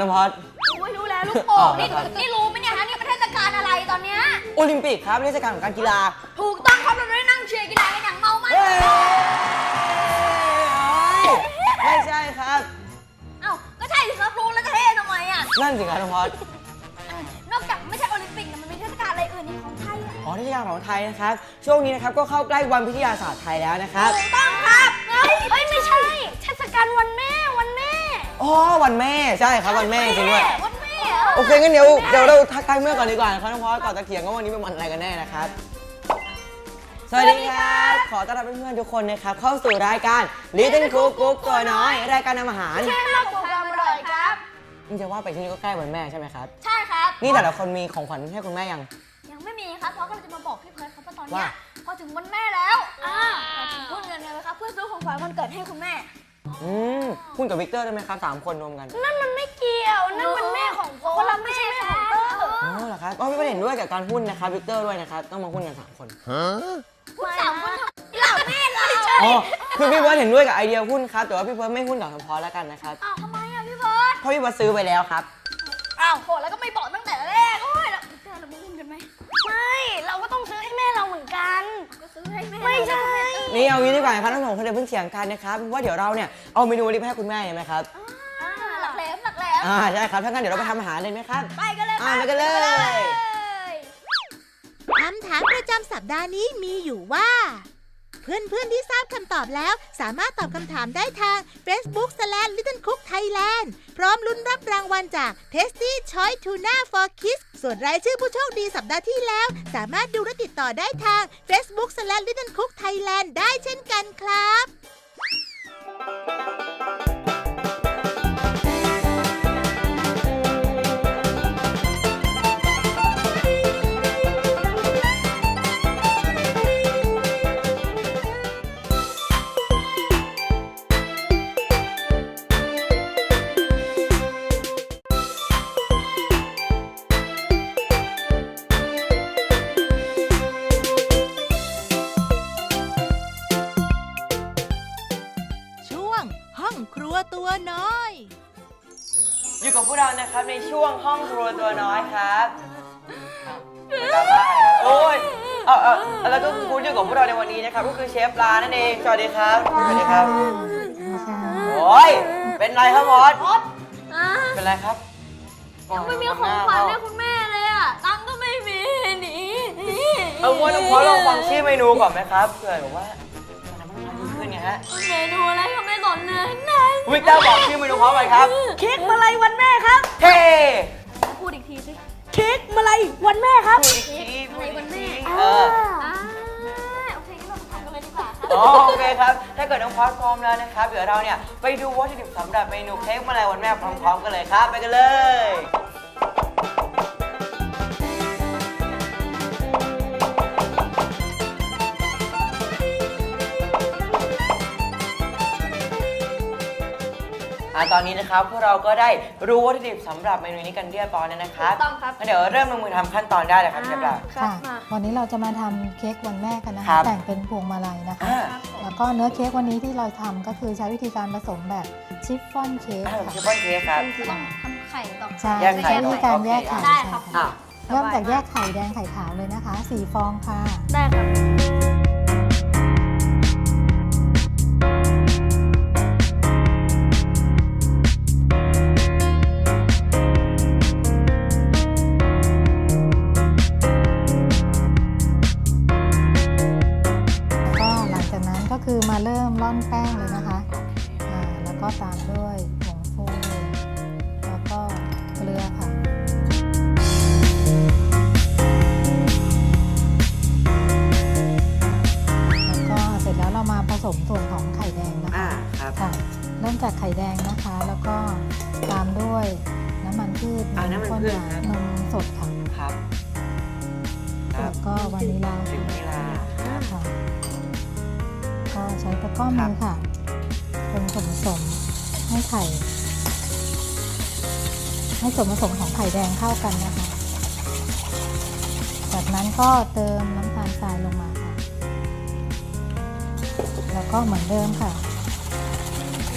น้องพอดโอ้ยรู้แล้วลูกโป่อ๋งอนี่ครับนี่รู้ไหมเนี่ยฮะนี่มันเทศกาลอะไรตอนเนี้ยโอลิมปิกครับเทศกาลของการกีฬา ถูกต้องครับเราได้นั่งเชียร์กีฬากันอย่างเมามันเฮ้ยไม่ใช่ครับ เอ้าก็ใช่สิครับรู้แล้วจะเท่ทำไมอะนั่นสิครับน้องพอดเออนอกจากไม่ใช่โอลิมปิกนะมันมีเทศกาลอะไรอื่นในของไทยอะอ๋อเทศกาลของไทยนะครับ ช่วงนี้นะครับก็เข้าใกล้วันวิทยาศาสตร์ไทยแล้วนะครับ ถูกต้อง อ๋อวันแม่ใช่ครับวันแม่จริงด้วย วันแม่หรโอเคงั้นเดี๋ยวเดี๋ยวเราทักทายเมื่อก่อนดีกว่านะครับน้องพอดก่อนจะเถียงว่าวันนี้เป็นวันอะไรกันแน่นะครับ สวัสดีครับ ขอต้อนรับเพื่อนๆทุกคนนะครับเข้าสู่รายการ Little Cook Cook ตัวน้อย รายการทำอาหารเชื่อมากกว่าความอร่อยครับ นี่จะว่าไปที่นี่ก็ใกล้วันแม่ใช่ไหมครับ ใช่ครับนี่แต่ละคนมีของขวัญให้คุณแม่ยัง ยังไม่มีครับเพราะก็เลยจะมาบอกพี่เพิร์ดครับว่าตอนเนี้ว่ายพอถึงวันแม่แล้วอ่าเราถึงพูดเงินกันไหมครับเพื่อซื้อของขวัญวันเกิดให้คุณแม่ อืมคุณกับวิกเตอร์ได้ไหมครับสามคนรวมกันนั่นมันไม่เกี่ยว นั่นมันแม่ของโฟคนละไม่ใช่แม่ของเตอร์อ๋อเหรอครับอ๋อพี่ประเด็นด้วยกับการหุ้นนะครับวิกเตอร์ด้วยนะครับต้องมาหุ้นกันสามคนคุณสามคนทำเหล่าแม่เราอ๋อคือพี่เบิร์ดเห็นด้วยกับไอเดียหุ้นครับแต่ว่าพี่เบิร์ดไม่หุ้นกับทพอแล้วกันนะครับอ้าวทำไมอะพี่เพิร์ดเพราะพี่เบิร์ดซื้อไปแล้วครับอ้าวโหแล้วก็ไม่บอกตั้งแต่แรกโอ้ยเราเตอร์เราไม่หุ้นกันไหมไม่เราก็ต้องซื้อให้แม่เราเหมือนกันก็ซื้อให้แม่ไม่ใช่ นี่เอางี้ดีกว่าครับทั้งสองคนเดี๋ยวเพิ่งเถียงกันนะครับเพราะว่าเดี๋ยวเราเนี่ยเอาเมนูนี้ไปให้คุณแม่ใช่ไหมครับอ่าหลักแหลมหลักแหลมอ่าใช่ครับถ้างั้นเดี๋ยวเราไปทำอาหารเลยไหมครับ ไปกันเลยอ่าไปกันเลย คำถามประจำสัปดาห์นี้มีอยู่ว่า เพื่อนๆที่ทราบคำตอบแล้ว สามารถตอบคำถามได้ทาง Facebook s l a s Little Cook Thailand พร้อมลุ้นรับรางวัลจาก Tasty Choice Tuna for Kids ส่วนรายชื่อผู้โชคดีสัปดาห์ที่แล้ว สามารถดูและติดต่อได้ทาง Facebook s l a s Little Cook Thailand ได้เช่นกันครับช่ว เป็นไรครับบอสอ่าเป็นไรครับยังไม่มีของขวัญให้คุณแม่เลยอะ ตังค์ก็ไม่มีหนีหนีเอาว่าน้องพอลองฟังชื่อเมนูก่อนไหมครับเผื่อแบบว่าจะทำให้มันดีขึ้นไงฮะเมนูอะไรก็ไม่สนเลยนะวิกเตอร์บอกชื่อเมนูพร้อมเลยครับ เค้กมาลัยวันแม่ครับเฮ้พูดอีกทีสิ เค้กมาลัยวันแม่ครับ พูดอีกทีพูดอีกทีเออ่าอโอ๋อโอเคครับ ถ้าเกิดน้องพอสพร้อมแล้วนะครับ เดี๋ยวเราเนี่ยไปดูวัตถุดิบสำหรับเมนูเค้กมะลายวันแม่พร้อมๆกันเลยครับ ไปกันเลย อะตอนนี้นะครับพวกเราก็ได้รู้วัตถุดิบสำหรับเมนูนี้กันเรียบร้อยแล้วนะครับถูกต้องครับงั้นเดี๋ยวเริ่มลงมือทำขั้นตอนได้เลยครับเชฟล่ะครับค่ะมา วันนี้เราจะมาทำเค้กวันแม่กันนะครัคะ บแต่งเป็นพวงมาลัยนะคะ อ่าแล้วก็เนื้อเค้กวันนี้ที่เราทำก็คือใช้วิธีการผสมแบบชิฟฟ่อนเค้กอะผมค่ะ เชฟป้อนเค้กครับ ต้องทำไข่ต่อใช่แยกไข่ใช้วิธีการแยกไข่ได้ใช่ครับอะ เริ่มจากแยกไข่แดงไข่ขาวเลยนะคะสี่ฟองค่ะ ได้ครับ เริ่ วนผสมให้ไข่ให้ส่วนผสมของไข่แดงเข้ากันนะคะ จากนั้นก็เติมน้ำตาลทรายลงมาค่ะ แล้วก็เหมือนเดิมค่ะ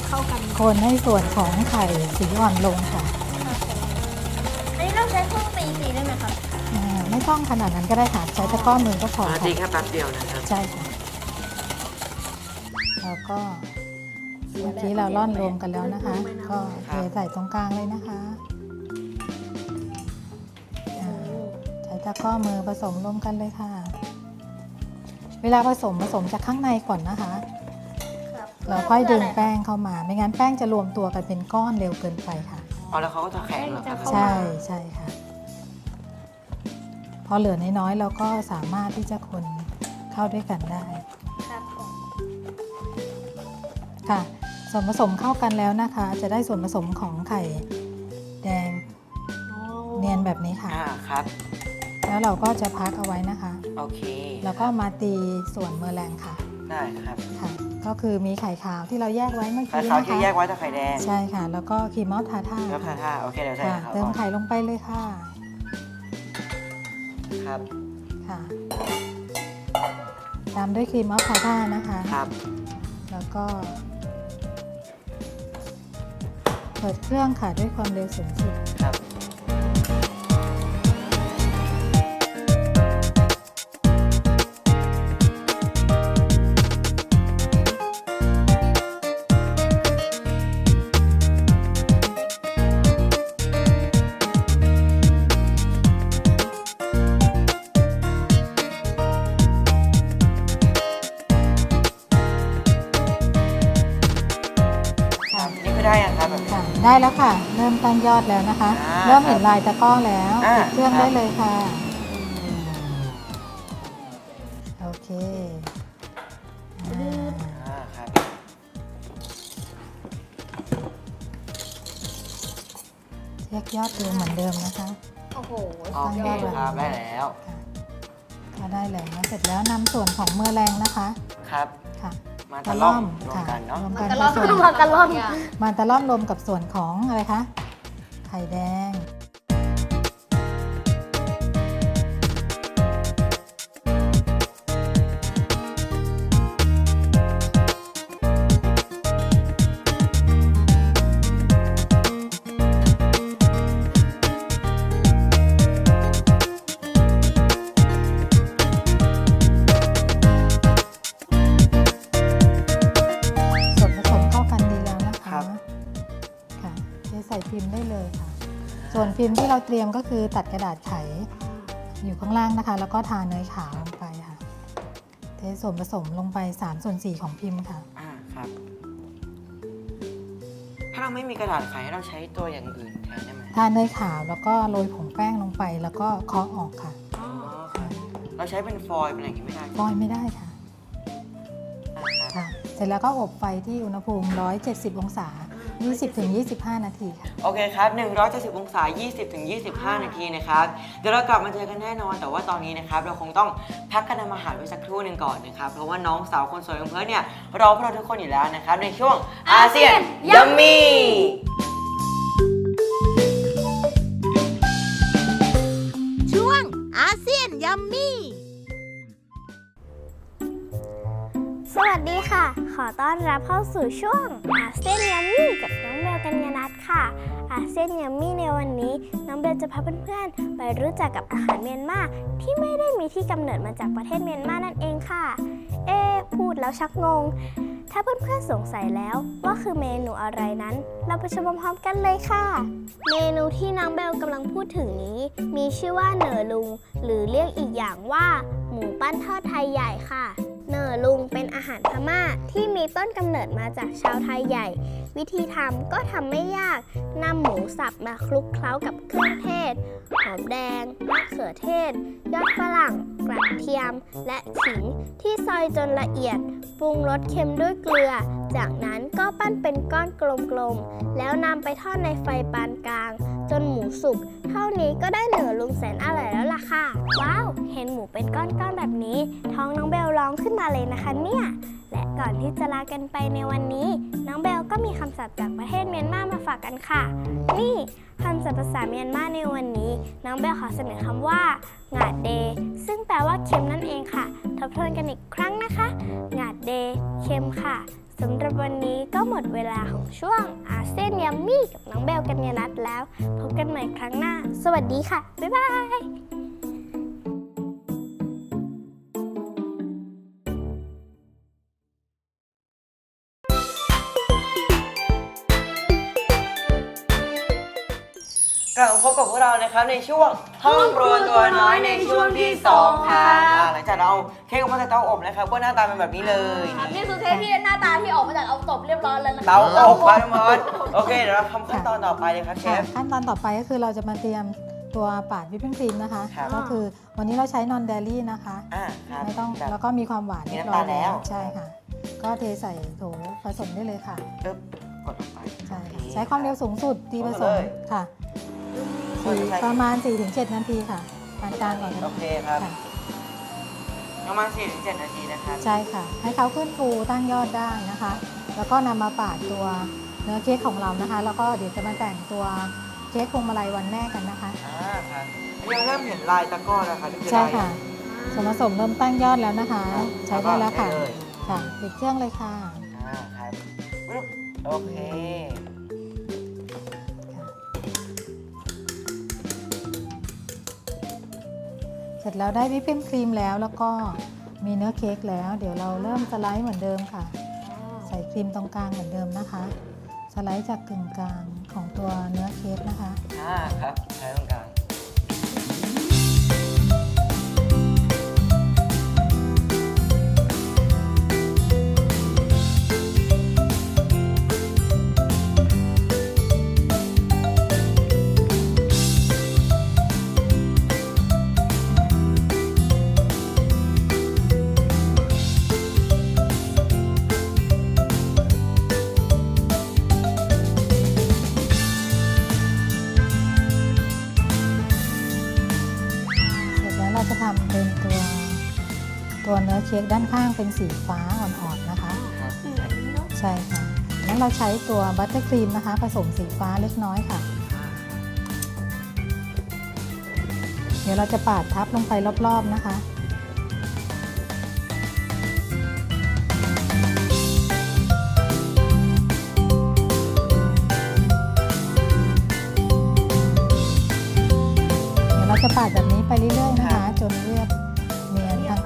เข้ากันคนให้ส่วนของไข่สีอ่อนลงค่ะ อันนี้เราใช้เครื่องตีตีได้ไหมครับอ่าไม่ต้องขนาดนั้นก็ได้ค่ะ ใช้ตะกร้อมือก็พออ่าค่ะตีแค่แป๊บเดียวนะครับ ใช่ค่ะ แล้วก็ เมื่อกี้เราล่อนรวมกันแล้วนะคะ ก็เทใส่ตรงกลางเลยนะคะอ่าใช้ตะกร้อมือผสมรวมกันเลยค่ะ เวลาผสมผสมจากข้างในก่อนนะคะครับเราค่อยดึงแป้งเข้ามา ไม่งั้นแป้งจะรวมตัวกันเป็นก้อนเร็วเกินไปค่ะอ๋อแล้วเขาก็จะแข็งเหรอครับใช่ใช่ค่ะ พอเหลือน้อยๆเราก็สามารถที่จะคนเข้าด้วยกันได้ครับผมค่ะ ส่วนผสมเข้ากันแล้วนะคะ จะได้ส่วนผสมของไข่แดงเนียนแบบนี้ค่ะ อ่าครับ แล้วเราก็จะพักเอาไว้นะคะ โอเคแล้วก็มาตีส่วนเมอร์แรงค่ะได้ครับค่ะ ก็คือมีไข่ขาวที่เราแยกไว้เมื่อไข่กี้ขาวนะที่คะแยกไว้จากไข่แดงใช่ค่ะ แล้วก็ครีมมอสทาท่าแล้วทาท่าโอเคเดี๋ยวใส่ค่ะไข่ขาวเติมก่อนไข่ลงไปเลยค่ะครับ ค่ะ ตามด้วยครีมมอสทาท่านะคะ ครับ แล้วก็ เปิดเครื่องค่ะด้วยความเร็วสูงสุด ครับค่ะนี่คือได้ยังครับแบบนี้ค่ะ ได้แล้วค่ะ เริ่มตั้งยอดแล้วนะคะ อ่าเริ่มเห็นลายตะกร้อแล้วอ่าปิดเครื่องครับได้เลยค่ะ โอเคอ่าอ่าครับเช็คยอดดูเหมือนเดิมนะคะ โอ้โหโอเคครับได้แล้วค่ะก็ได้แล้วเสร็จแล้วนำส่วนของเมื่อแรงนะคะ ครับ ค่ะ มาตะตะล่ล่ออมมรวมค่ะกันเนาะรวมมักันนกระล่อม ส่วนมันกระล่อมมาตะล่อมรวมกับส่วนของอะไรคะไข่แดง วนพิมพ์ที่เราเตรียมก็คือตัดกระดาษไขอยู่ข้างล่างนะคะ แล้วก็ทาเนยขาวลงไปค่ะเทส่วนผสมลงไป3ส่วน4ของพิมพ์ค่ะ อ่าครับ ถ้าเราไม่มีกระดาษไขให้เราใช้ตัวอย่างอื่นแทนได้ไหมทาเนยขาวแล้วก็โรยผงแป้งลงไป แล้วก็เคาะออกค่ะอ๋อครับเราใช้เป็นฟอยล์เป็นอะไรอย่างงี้ไม่ได้ฟอยล์ไม่ได้ค่ะอ่าครับ ค่ะ เสร็จแล้วก็อบไฟที่อุณหภูมิ 170 องศา 20-25 นาทีค่ะ โอเคครับ 170 องศา 20-25 นาทีนะครับ เดี๋ยวเรากลับมาเจอกันแน่นอน แต่ว่าตอนนี้นะครับ เราคงต้องพักกันทำอาหารไว้สักครู่หนึ่งก่อนนะครับ เพราะว่าน้องสาวคนสวยของเพื่อนเนี่ยรอพวกเราทุกคนอยู่แล้วนะครับ ในช่วงอาเซียนยัมมี่ วัสดีค่ะ ขอต้อนรับเข้าสู่ช่วงอาเซียนยัมมี่กับน้องเบลกัญญานัทค่ะอาเซียนยัมมี่ในวันนี้ น้องเบลจะพาเพื่อนๆ ไปรู้จักกับอาหารเมียนมาที่ไม่ได้มีที่กำเนิดมาจากประเทศเมียนมานั่นเองค่ะ เอ๊พูดแล้วชักงง ถ้าเพื่อนๆสงสัยแล้วว่าคือเมนูอะไรนั้น เราไปชมพร้อมๆกันเลยค่ะ เมนูที่น้องเบลกำลังพูดถึงนี้ มีชื่อว่าเหนอลุง หรือเรียกอีกอย่างว่า หมูปั้นทอดไทยใหญ่ค่ะ เนอลุงเป็นอาหารพม่าที่มีต้นกำเนิดมาจากชาวไทยใหญ่ วิธีทำก็ทำไม่ยากนำหมูสับมาคลุกเคล้ากับเครื่องเทศ หอมแดงมะเขือเทศ ยอดฝรั่ง กระเทียม และขิง ที่ซอยจนละเอียด ปรุงรสเค็มด้วยเกลือ จากนั้นก็ปั้นเป็นก้อนกลมๆ แล้วนำไปทอดในไฟปานกลาง มูสุก เท่านี้ก็ได้เหนือลุงแสนอร่อยแล้วล่ะค่ะ ว้าว เห็นหมูเป็นก้อนๆแบบนี้ ท้องน้องเบลร้องขึ้นมาเลยนะคะเนี่ย และก่อนที่จะลากันไปในวันนี้ น้องเบลก็มีคำศัพท์จากประเทศเมียนมามาฝากกันค่ะ นี่คำศัพท์ภาษาเมียนมาในวันนี้ น้องเบลขอเสนอคำว่างาดเด ซึ่งแปลว่าเค็มนั่นเองค่ะ ทบทวนกันอีกครั้งนะคะงาดเด เค็มค่ะ สำหรับวันนี้ก็หมดเวลาของช่วงอาเซียนยัมมี่กับน้องเบลกันยนัทแล้ว พบกันใหม่ครั้งหน้า สวัสดีค่ะ บ๊ายบาย กลับมาพบกับพวกเรานะครับในช่วงห้องครัวตัวน้อยในช่วงที่สองค่ะ อ่าหลังจากเราเอาเค้กออกมาจากเตาอบนะครับก็หน้าตาเป็นแบบนี้เลยนี่คือเค้กที่หน้าตาที่ออกมาจากเอาตบเรียบร้อยแล้วนะคะเตาอบครับทุกคนโอเคเดี๋ยวเราทำขั้นตอนต่อไปเลยครับเชค่ะฟ ขั้นตอนต่อไปก็คือเราจะมาเตรียมตัวปาดวิปปิ้งครีมนะคะ ครับ ก็คือวันนี้เราใช้นอนเดลี่นะคะ อ่าครับ ไม่ต้องแบบแล้วก็มีความหวานมีเรียบน้ำร้อตายลแล้ว ใช่ค่ะ ก็เทใส่โถผสมได้เลยค่ะปึ๊บกดลงไปใช่โอค่ะเใช้ความเร็วสูงสุดตีผสมเลยค่ะ คนใช้ประมาณ 4-7 นาทีค่ะปานกลางก่อนก็โอได้เคครับค่ะประมาณ4-7นาทีนะครับใช่ค่ะ ให้เขาขึ้นฟูตั้งยอดได้นะคะ แล้วก็นำมาปาดตัวเนื้อเค้กของเรานะคะ แล้วก็เดี๋ยวจะมาแต่งตัวเค้กพวงมาลัยวันแม่กันนะคะอ่าครับอันนี้เราเริ่มเห็นลายตะกร้อแล้วครับนี่คือใช่ลายค่ะส่วนผสมเริ่มตั้งยอดแล้วนะคะ ใช้ได้แล้วค่ะได้เลยค่ะปิดเครื่องเลยค่ะอ่าครับปึ๊บโอเค เสร็จแล้วได้วิปปิ้งครีมแล้วแล้วก็มีเนื้อเค้กแล้ว เดี๋ยวเราเริ่มสไลด์เหมือนเดิมค่ะ ใส่ครีมตรงกลางเหมือนเดิมนะคะ สไลด์จากกึ่งกลางของตัวเนื้อเค้กนะคะ อ่าครับใช้ตรง แล้วเราจะทำเป็นตัว ตัวเนื้อเค้กด้านข้างเป็นสีฟ้าอ่อนๆนะคะครับใช่ค่ะแล้วเราใช้ตัวบัตเตอร์ครีมนะคะ ผสมสีฟ้าเล็กน้อยค่ะ เดี๋ยวเราจะปาดทับลงไปรอบๆนะคะ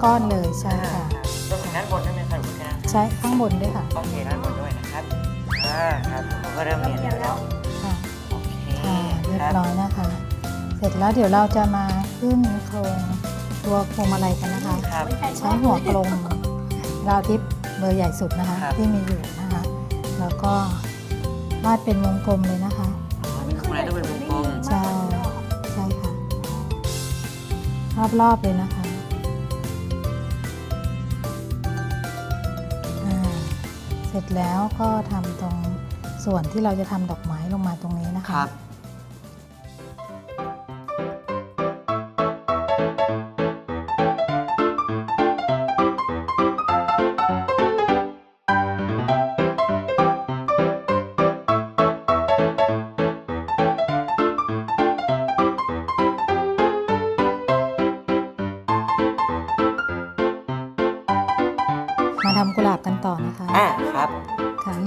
ก้อนเลยใช่อ่าค่ะรวมถึงด้านบนด้วยไหมครับหรือว่าแค่นั้นใช้ข้างบนด้วยค่ะโอเคด้านบนด้วยนะครับอ่าครับผมก็เริ่มเรียนแล้ว ค่ะโอเคค่ะเรียครับบร้อยนะคะ เสร็จแล้วเดี๋ยวเราจะมาขึ้นโครงตัวพวงมาลัยกันนะคะ ครับ ใช้หัวกลมราวทิพย์เบอร์ใหญ่สุดนะคะ ครับ ที่มีอยู่นะคะ แล้วก็วาดเป็นวงกลมเลยนะคะข้างในต้องเป็นวงกลมใช่ใช่ค่ะรอบๆเลยนะคะ เสร็จแล้วก็ทำตรงส่วนที่เราจะทำดอกไม้ลงมาตรงนี้นะคคะรับ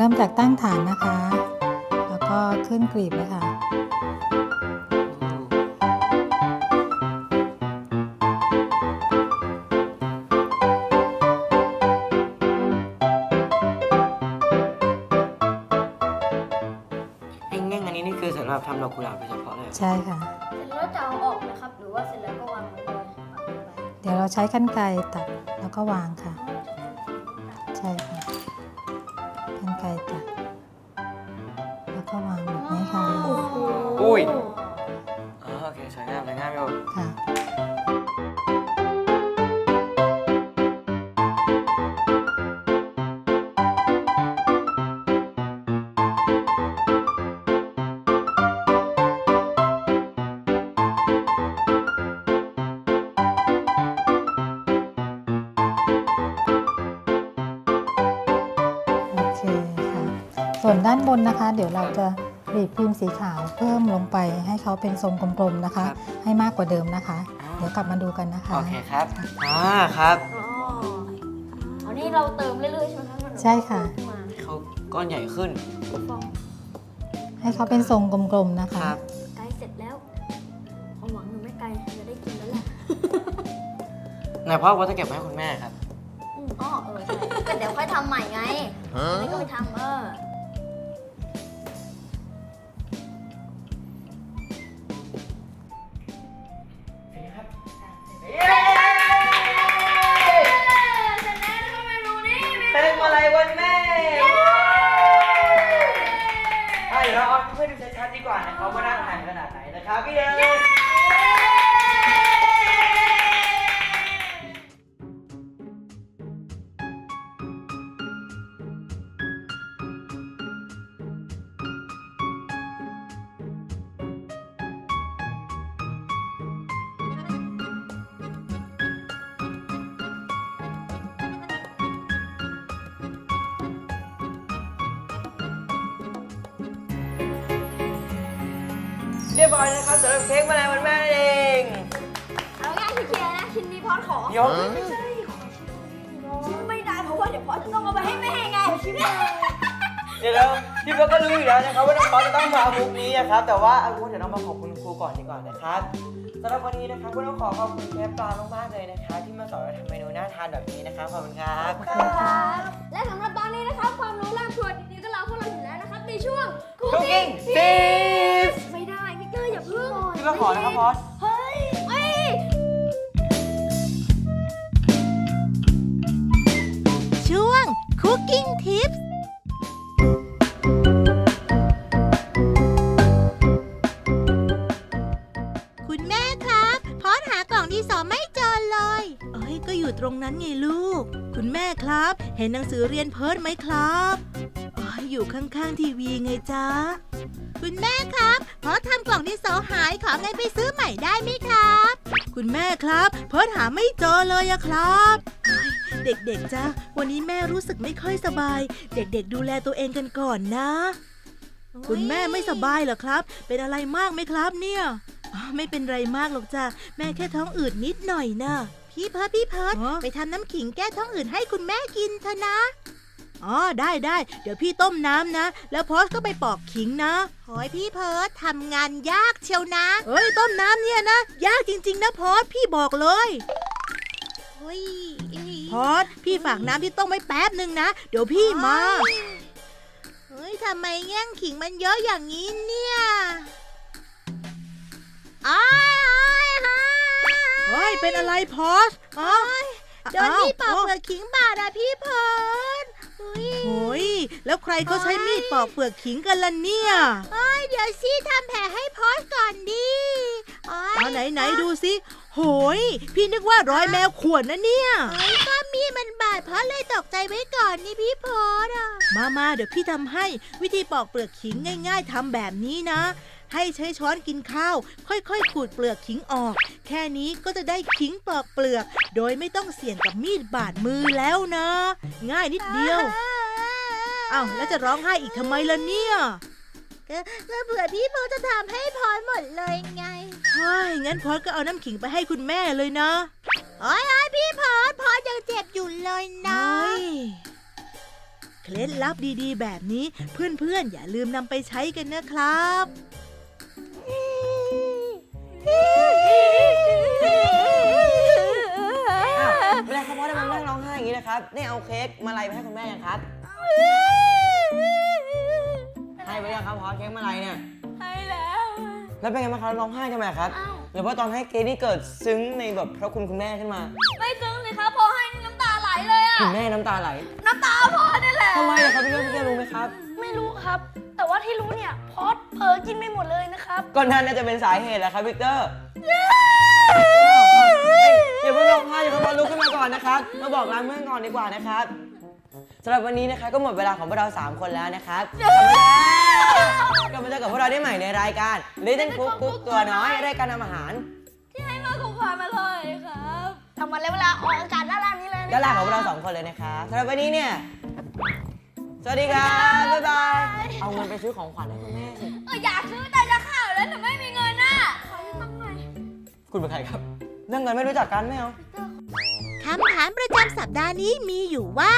เริ่มจากตั้งฐานนะคะ แล้วก็ขึ้นกรีบเลยค่ะ ไอ้แง่งอันนี้นี่คือสำหรับทำดอกกุหลาบโดยเฉพาะเลยใช่ค่ะ เสร็จแล้วจะเอาออกนะครับ หรือว่าเสร็จแล้วก็วางไว้เลยปักลงไปเดี๋ยวเราใช้ขั้นไกรตัดแล้วก็วางค่ะจใช่ค่ะ อุ้ยอ๋อโอเคสวยงามสวยงามอยู่ค่ะโอเคค่ะ ส่วนด้านบนนะคะ เดี๋ยวเราจะ บีบพิมพ์สีขาวเพิ่มลงไปให้เขาเป็นทรงกลมๆนะคะครับให้มากกว่าเดิมนะคะอ๋อเดี๋ยวกลับมาดูกันนะคะ โอเคครับ อ่าครับอ๋ออันนี้เราเติมเรื่อยๆใช่ไหมคะมันใช่ค่ะ ขึ้นมาเขาก้อนใหญ่ขึ้น ฟองให้เขาเป็นทรงกลมๆนะคคะ รับใกล้เสร็จแล้วความหวังหนูไม่ไกลจะได้กินแล้วแหละนายพ่อว่าจะเก็บไว้ให้คุณแม่ครับ อืมอ๋อเออใช่ก็เดี๋ยวค่อยทำใหม่ไงอันนี้ก็ไปทำเออเป็ เรียบร้อยนะครับสำหรับเค้กมาแล้ววันแม่นั่นเองเอาง่ายๆเคลียร์นะชิ้นนี้พอดขอยกไม่ใช่ขอชิ้นนี้ไม่ได้เพราะว่าเดี๋ยวพอดจะต้องเอาไปให้แม่ไงชิ้นนี้เดี๋ยวเราพี่เบิร์ดก็รู้อยู่แล้วนะครับว่าน้องป๊อตจะต้องมามุกนี้นะครับแต่ว่าเอาเดี๋ยวเรามาขอบคุณครูก่อนดีกว่านะครับสำหรับวันนี้นะครับก็ต้องขอขอบคุณเชฟปลามากๆเลยนะครับที่มาสอนเราทำเมนูน่าทานแบบนี้นะครับขอบคุณครับ และสำหรับตอนนี้นะครับความรู้แรกชวนดีๆก็รอพวกเราอยู่แล้วนะครับในช่วง Cooking Tips ไม่ได้พี่เก อร์อย่าเพิ่งพี่ก็ขอนะครับพอส เฮ้ยเฮ้ย ช่วง Cooking Tips คุณแม่ครับพอดหากล่องดินสอไม่เจอเลย เอ้ย ก็อยู่ตรงนั้นไงลูก คุณแม่ครับ เห็นหนังสือเรียนเพิร์ดไหมครับอ๋ออยู่ข้างๆทีวีไงจ๊ะ คุณแม่ครับพอดทำกล่องดินสอหายขอเงินไปซื้อใหม่ได้ไหมครับ คุณแม่ครับเพิร์ดหาไม่เจอเลยอะครับเฮ้ยเด็กๆจ้ะวันนี้แม่รู้สึกไม่ค่อยสบาย เด็กๆ ดูแลตัวเองกันก่อนนะ คุณแม่ไม่สบายเหรอครับ เป็นอะไรมากไหมครับเนี่ยอ๋อไม่เป็นไรมากหรอกจ้ะแม่แค่ท้องอืดนิดหน่อยนะพี่เพิร์ดพี่เพิร์ดไปทำน้ำขิงแก้ท้องอืดให้คุณแม่กินเถอะนะ อ๋อได้ได้เดี๋ยวพี่ต้มน้ำนะ แล้วพอสก็ไปปอกขิงนะโอยพี่เพิร์ดทำงานยากเชียวนะเฮ้ยต้มน้ำเนี่ยนะ ยากจริง ๆ นะพอสพี่บอกเลยพอสพี่ฝากน้ำที่ต้มไว้แป๊บหนึ่งนะ เดี๋ยวพี่มาเฮ้ยทำไมแง่งขิงมันเยอะอย่างนี้เนี่ยอ้ายเฮ้ยเป็นอะไรพอสอ๋อโดนพี่ปอกเปลือกขิงบาดอะพี่พอส โอ้ยแล้วใครเขาใช้มีดปอกเปลือกขิงกันล่ะเนี่ยเอ้ยเดี๋ยวซี่ทำแผลให้พอสก่อนดิเอาไหนไหนดูสิโหย พี่นึกว่ารอยแมวข่วนนะเนี่ยเฮ้ยก็มีดมันบาดเพราะเลยตกใจไว้ก่อนนี่พี่พอสอะมามาเดี๋ยวพี่ทำให้วิธีปอกเปลือกขิงง่าย ๆทำแบบนี้นะ ให้ใช้ช้อนกินข้าว ค่อยๆ ขูดเปลือกขิงออก แค่นี้ก็จะได้ขิงปอกเปลือก โดยไม่ต้องเสี่ยงกับมีดบาดมือแล้วนะ ง่ายนิดเดียวอ้าวแล้วจะร้องไห้อีกทำไมล่ะเนี่ยก็เผื่อพี่พอจะทำให้พรหมดเลยไงใช่งั้นพอก็เอาน้ำขิงไปให้คุณแม่เลยนะโอ้ยพี่พอพอยังเจ็บอยู่เลยนะเคล็ดลับดีๆ แบบนี้เพื่อนๆ อย่าลืมนำไปใช้กันนะครับ ม่ได้ครับพ่อทำไมนั่งร้องไห้อย่างนี้นะครับ นี่เอาเค้กมาลัยไปให้คุณแม่ยังครับ ให้ไปยังครับพอสเค้กมาลัยเนี่ย ให้แล้ว แล้วเป็นไงบ้างครับร้องไห้ทำไมครับหรือว่าตอนให้เค้กนี่เกิดซึ้งในแบบพระคุณคุณแม่ขึ้นมา ไม่ซึ้งเลยครับพอให้นี่น้ำตาไหลเลยอะคุณแม่น้ำตาไหลน้ำตาพ่อนี่แหละ ทำไมอะครับพี่เจ้าพี่เจ้ารู้ไหมครับ ไม่รู้ครับ แต่ว่าที่รู้เนี่ยพอดเผลอกินไม่หมดเลยนะครับ ก็นั่นน่าจะเป็นสาเหตุแหละครับวิกเตอร์เอ้ยอย่าเพิ่งร้องไห้อย่าเพิ่งร้องลุกขึ้นมาก่ อนนะครับมาบอกลาเพื่อนก่อนดีกว่านะครับสำหรับวันนี้นะคะก็หมดเวลาของพวกเรา 3 คนแล้วนะครับกลับมาเจอกับพวกเราได้ใหม่ในรายการ Little Cook กุ๊กตัวน้อยรายการทำอาหารที่ให้มาของความอร่อยครับทำมาแล้วเวลาออกอากาศด้านล่างนี้เลยนะด้านล่างของพวกเราสองคนเลยนะครับสำหรับวันนี้เนี่ย สวัสดีครับ บ๊ายบาย เอาเงินไปซื้อของขวัญให้คุณแม่สิเอออยากซื้อแต่จะข่าวแล้วแต่ไม่มีเงินน่ะขอยืมตังค์หน่อยคุณเป็นใครครับ เรื่องเงินไม่รู้จักกันไม่เอา คำถามประจำสัปดาห์นี้มีอยู่ว่า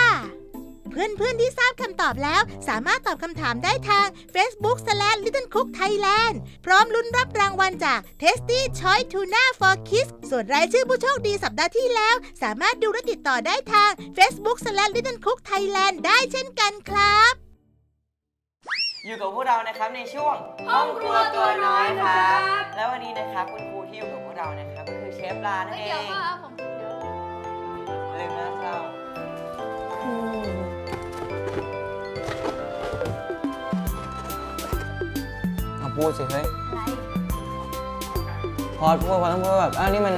เพื่อนๆที่ทราบคำตอบแล้ว สามารถตอบคำถามได้ทาง Facebook Little Cook Thailand พร้อมลุ้นรับรางวัลจาก Tasty Choice Tuna for Kids ส่วนรายชื่อผู้โชคดีสัปดาห์ที่แล้ว สามารถดูและติดต่อได้ทาง Facebook Little Cook Thailand ได้เช่นกันครับอยู่กับพวกเรานะครับในช่วงห้องครัวตัวน้อยครับ แล้ววันนี้นะครับคุณครูที่อยู่กับพวกเรานะครับก็คือเชฟลานั่นไม่เอเกี่ยวงครับผม ลืมนะเศร้า เอาพูดสิเฮ้ยอะไรพอพูดพอต้องพูดแบบอ้าวนี่มัน